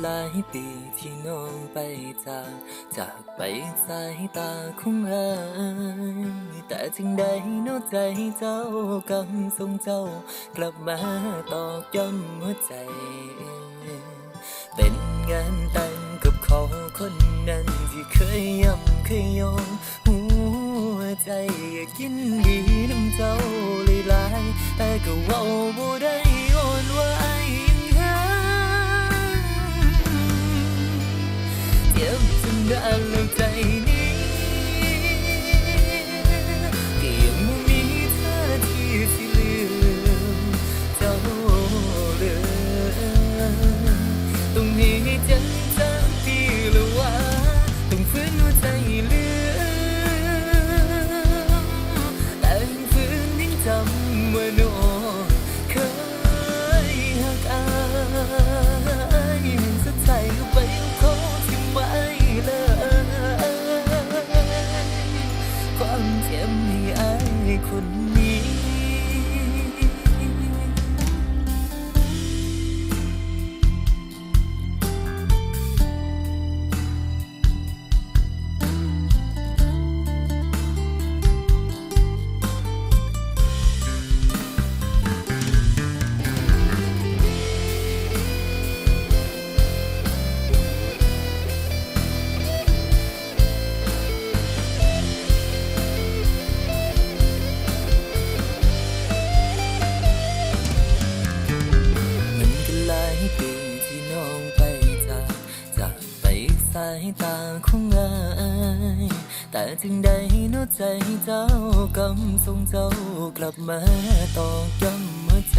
หลายปีที่น้องไปจาก จากไปสายตาของอายแต่จึงได้น้อใจเจ้ากำทรงเจ้า กลับมาตอกย้ำหัวใจ เป็นงานแต่งกับเขาคนนั้นที่เคยย้ำเคยยอมหัวใจอยากกินดีน้ำเจ้าเลยหลายแต่ก็เว่าบ่ได้ ด้านล้วใจนี้ก็ยังบ่มีท่าทีสิลืมเจ้าเลยตรงนี้เจ็บจังปีหรือว่าต้องฝืนหัวใจลืมแต่ฝืนยังจำว่าน้องเสายตาของอายแต่ถึงใดนอใจเจ้ากำทรงเจ้ากลับมาตอกย้ำหัวใจ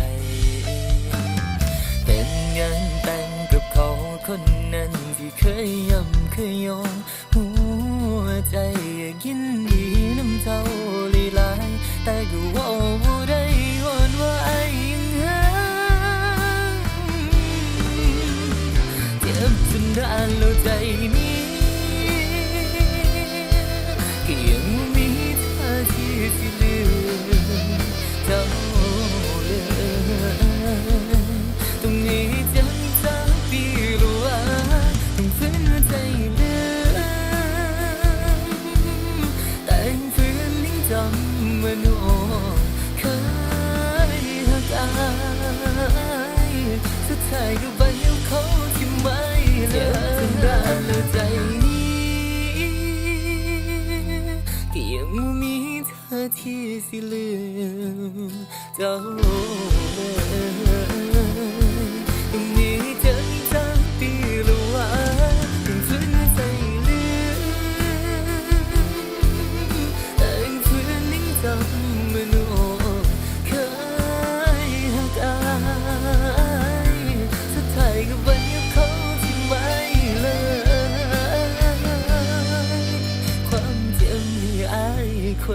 เป็นงานแต่งกับเขาคนนั้นที่เคยย้ำเคยยอม สุดท้ายก็ไปเอวเขาที่ไม่เลือกคนด้านแล้วใจนี้ก็ยังมีเธอที่สิลืมเจ้าเลยยังมี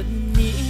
你。